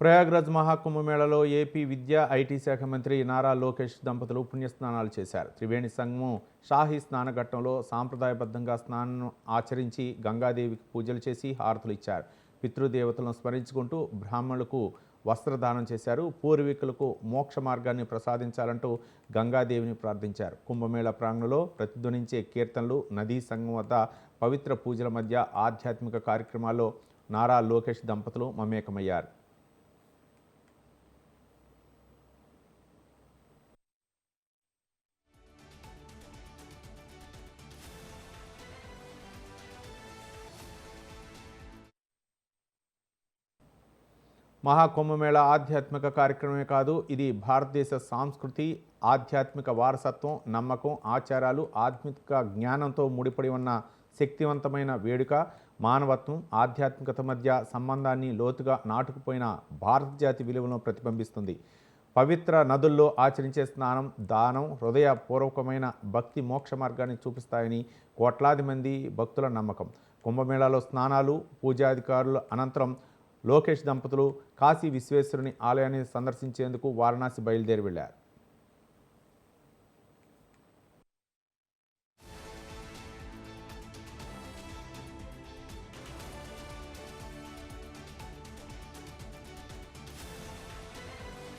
ప్రయాగ్రాజ్ మహాకుంభమేళలో ఏపీ విద్యా ఐటీ శాఖ మంత్రి నారా లోకేష్ దంపతులు పుణ్యస్నానాలు చేశారు. త్రివేణి సంఘము షాహీ స్నానఘట్టంలో సాంప్రదాయబద్ధంగా స్నానం ఆచరించి గంగాదేవికి పూజలు చేసి హారతులు ఇచ్చారు. పితృదేవతలను స్మరించుకుంటూ బ్రాహ్మణులకు వస్త్రదానం చేశారు. పూర్వీకులకు మోక్ష మార్గాన్ని ప్రసాదించాలంటూ గంగాదేవిని ప్రార్థించారు. కుంభమేళ ప్రాంగణంలో ప్రతిధ్వనించే కీర్తనలు నదీ సంఘం వద్ద పవిత్ర పూజల మధ్య ఆధ్యాత్మిక కార్యక్రమాల్లో నారా లోకేష్ దంపతులు మమేకమయ్యారు. మహాకుంభమేళ ఆధ్యాత్మిక కార్యక్రమమే కాదు ఇది భారతదేశ సాంస్కృతి ఆధ్యాత్మిక వారసత్వం నమ్మకం ఆచారాలు ఆధ్యాత్మిక జ్ఞానంతో ముడిపడి ఉన్న శక్తివంతమైన వేడుక మానవత్వం ఆధ్యాత్మికత మధ్య సంబంధాన్ని లోతుగా నాటుకుపోయిన భారత జాతి విలువలను ప్రతిబింబిస్తుంది. పవిత్ర నదుల్లో ఆచరించే స్నానం దానం హృదయపూర్వకమైన భక్తి మోక్ష మార్గాన్ని చూపిస్తాయని కోట్లాది మంది భక్తుల నమ్మకం. కుంభమేళాలో స్నానాలు పూజాధికారుల అనంతరం లోకేష్ దంపతులు కాశీ విశ్వేశ్వరుని ఆలయాన్ని సందర్శించేందుకు వారణాసి బయలుదేరి వెళ్ళారు